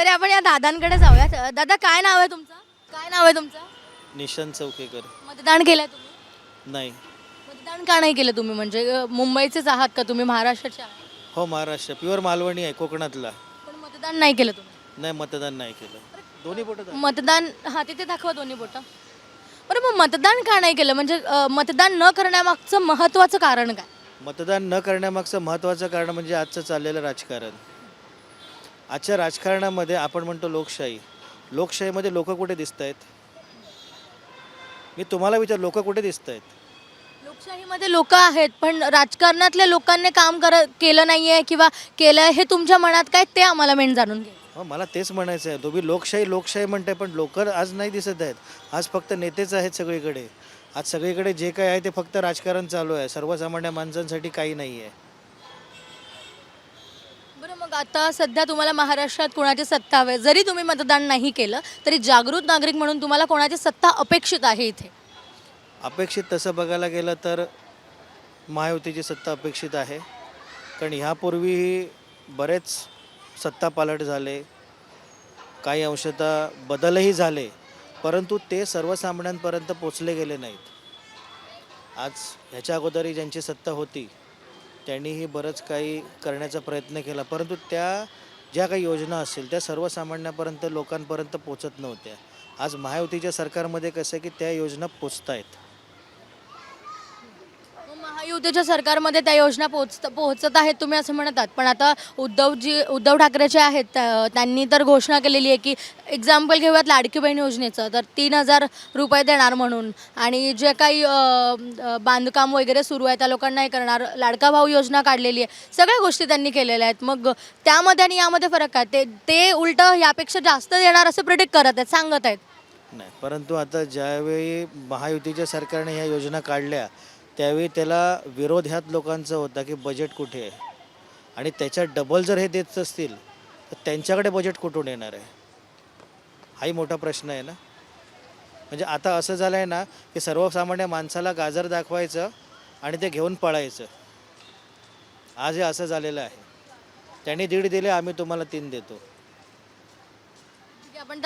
तरी आपण या दादांकडे जाऊयात. अ, दादा काय नाव आहे तुमचं? काय नाव आहे तुमचं? निशांत चौकेकर. मतदान केलंय तुम्ही? नाही. मतदान का नाही केलं तुम्ही? म्हणजे अ, मुंबईचेच आहात का तुम्ही? महाराष्ट्राचे आहात? हो महाराष्ट्र. प्युअर मालवणी आहे कोकणातला. पण मतदान नाही केलं तुम्ही? नाही मतदान नाही केलं. दोन्ही बोटं मतदान हा तिथे दाखवा दोन्ही बोटं. बरं मग मतदान का नाही केलं? म्हणजे अ, मतदान न करण्यामागचं महत्त्वाचं कारण काय? मतदान न करण्यामागचं महत्त्वाचं कारण म्हणजे आजचं चाललेलं राजकारण. आजच्या राजकारणामध्ये आपण म्हणतो लोकशाही. लोकशाहीमध्ये लोक कुठे दिसत आहेत मी तुम्हाला विचार लोक कुठे दिसत आहेत लोकशाहीमध्ये लोक आहेत पण राजकारणातल्या लोकांनी काम कर केलं नाहीये किंवा केलं हे तुमच्या मनात काय ते आम्हाला मेन जाणून घे हो मला तेच म्हणायचं आहे. तुम्ही लोकशाही लोकशाही म्हणताय पण लोक आज नाही दिसत आहेत. आज फक्त नेतेच आहेत सगळीकडे. आज सगळीकडे जे काही आहे ते फक्त राजकारण चालू आहे. सर्वसामान्य माणसांसाठी काही नाही आहे बरं मग आता सध्या तुम्हाला महाराष्ट्रात कोणाची सत्ता हवे? जरी तुम्ही मतदान नाही केलं तरी जागृत नागरिक म्हणून तुम्हाला कोणाची सत्ता अपेक्षित आहे इथे? अपेक्षित तसं बघायला गेलं तर महायुतीची सत्ता अपेक्षित आहे. कारण ह्यापूर्वीही बरेच सत्ता पालट झाले. काही अंशतः बदलही झाले. परंतु ते सर्वसामान्यांपर्यंत पोचले गेले नाहीत. आज ह्याच्या अगोदरही ज्यांची सत्ता होती त्यांनीही बरंच काही करण्याचा प्रयत्न केला. परंतु त्या ज्या काही योजना असतील त्या सर्वसामान्यापर्यंत लोकांपर्यंत पोचत नव्हत्या. आज महायुतीच्या सरकारमध्ये कसं आहे की त्या योजना पोचत आहेत महायुतीच्या सरकारमध्ये त्या योजना पोहोचत पोहोचत आहेत तुम्ही असं म्हणतात पण आता उद्धवजी उद्धव ठाकरे जे आहेत त्या- त्यांनी तर घोषणा केलेली आहे की एक्झाम्पल घेऊयात लाडकी बहीण योजनेचं. तर तीन हजार रुपये देणार म्हणून. आणि जे काही अ, अ, बांधकाम वगैरे सुरू आहे त्या लोकांना हे करणार. लाडका भाऊ योजना काढलेली आहे. सगळ्या गोष्टी त्यांनी केलेल्या आहेत. मग त्यामध्ये आणि यामध्ये फरक काय? ते ते उलट यापेक्षा जास्त देणार असं प्रिडिक्ट करत आहेत सांगत आहेत. नाही परंतु आता ज्यावेळी महायुतीच्या सरकारने ह्या योजना काढल्या त्यावेळी त्याला विरोध ह्यात लोकांचा होता की बजेट कुठे आहे? आणि त्याच्या डबल जर हे देत असतील तर त्यांच्याकडे बजेट कुठून येणार आहे? हाही मोठा प्रश्न आहे ना? म्हणजे आता असं झालं आहे ना की सर्वसामान्य माणसाला गाजर दाखवायचं आणि ते घेऊन पळायचं. आज हे असं झालेलं आहे. त्यांनी दीड दिले आम्ही तुम्हाला तीन देतो. आपण